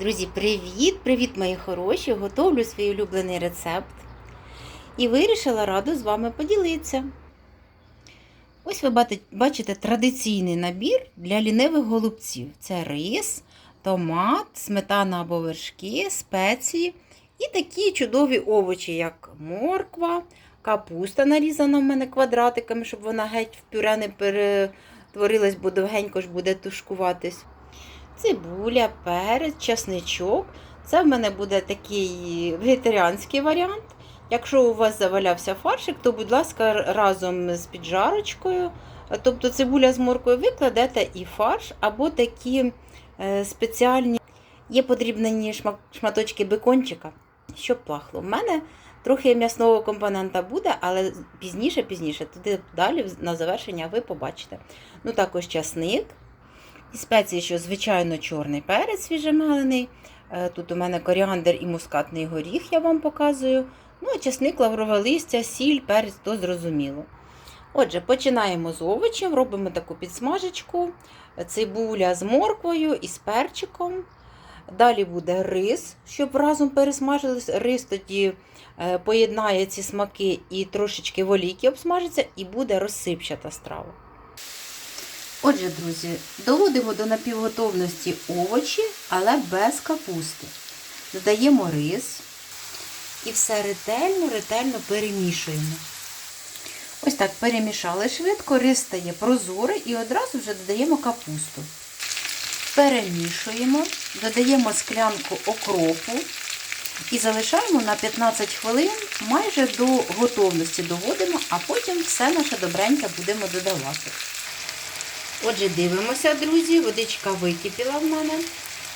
Друзі, привіт! Привіт, мої хороші! Готовлю свій улюблений рецепт. І вирішила раду з вами поділитися. Ось ви бачите традиційний набір для лінивих голубців: це рис, томат, сметана або вершки, спеції і такі чудові овочі, як морква, капуста нарізана в мене квадратиками, щоб вона геть в пюре не перетворилась, бо довгенько ж буде тушкуватись. Цибуля, перець, часничок. Це в мене буде такий вегетаріанський варіант. Якщо у вас завалявся фаршик, то, будь ласка, разом з піджарочкою, тобто цибуля з моркою, ви кладете і фарш, або такі е, спеціальні є подрібнені шма- шматочки бекончика, щоб плахло. У мене трохи м'ясного компонента буде, але пізніше, пізніше, туди далі на завершення ви побачите. Ну, також часник. Спеції, що, звичайно, чорний перець свіжемелений. Е, Тут у мене коріандр і мускатний горіх, я вам показую. Ну, чесник, лаврове листя, сіль, перець, то зрозуміло. Отже, починаємо з овочів, робимо таку підсмажечку, цибуля з морквою і з перчиком. Далі буде рис, щоб разом пересмажились. Рис тоді е, поєднає ці смаки і трошечки в олійки обсмажиться, і буде розсипчата страва. Отже, друзі, доводимо до напівготовності овочі, але без капусти. Додаємо рис і все ретельно, ретельно перемішуємо. Ось так перемішали швидко, рис стає прозорий і одразу вже додаємо капусту. Перемішуємо, додаємо склянку окропу і залишаємо на 15 хвилин майже до готовності доводимо, а потім все наше добреньке будемо додавати. Отже, дивимося, друзі, водичка википіла в мене.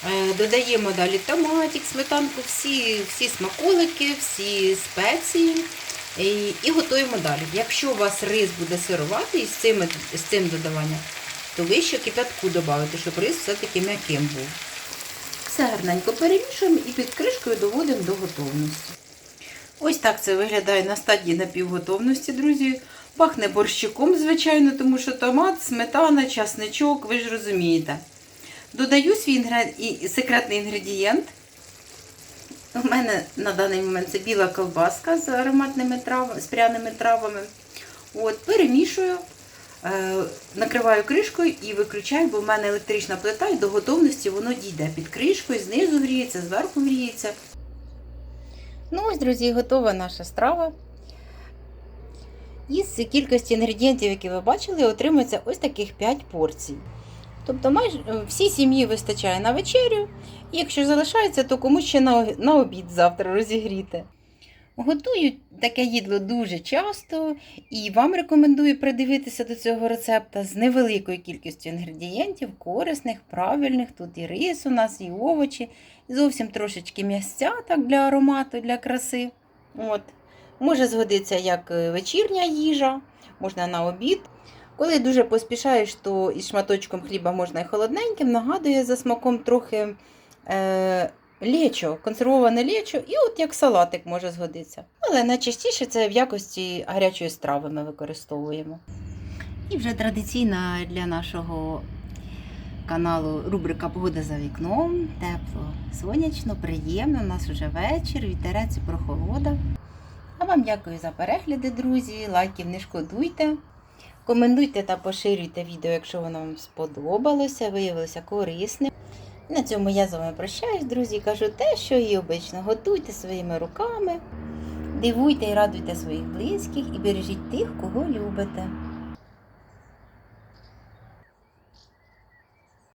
Е, Додаємо далі томатик, сметанку, всі, всі смаколики, всі спеції і, і готуємо далі. Якщо у вас рис буде сируватий з цим, з цим додаванням, то ви ще кипятку додавите, щоб рис все-таки м'яким був. Все гарненько перемішуємо і під кришкою доводимо до готовності. Ось так це виглядає на стадії напівготовності, друзі. Пахне борщиком, звичайно, тому що томат, сметана, часничок, ви ж розумієте. Додаю свій інгред... секретний інгредієнт. У мене на даний момент це біла ковбаска з ароматними травами, з пряними травами. От, перемішую, е, накриваю кришкою і виключаю, бо в мене електрична плита і до готовності воно дійде під кришкою, знизу гріється, зверху гріється. Ну ось, друзі, готова наша страва. Із кількості інгредієнтів, які ви бачили, отримується ось таких 5 порцій. Тобто майже е, всій сім'ї вистачає на вечерю, і якщо залишається, то комусь ще на, обід завтра розігріти. Готую таке їдло дуже часто і вам рекомендую придивитися до цього рецепта з невеликою кількістю інгредієнтів, корисних, правильних. Тут і рис у нас, і овочі, і зовсім трошечки м'ясця так, для аромату, для краси. От. Може згодиться як е, вечірня їжа, можна на обід. Коли дуже поспішаєш, то із шматочком хліба можна і холодненьким, нагадує за смаком трохи е, лечо, консервоване лечо, і от як салатик може згодитися. Але найчастіше це в якості гарячої страви ми використовуємо. І вже традиційна для нашого каналу рубрика Погода за вікном. Тепло, сонячно, приємно. У нас вже вечір, вітерець і прохолода. А вам дякую за перегляди, друзі. Лайків не шкодуйте. Коментуйте та поширюйте відео, якщо воно вам сподобалося, виявилося корисним. На цьому я з вами прощаюсь, друзі. Кажу те, що і обично. Готуйте своїми руками, дивуйте і радуйте своїх близьких і бережіть тих, кого любите.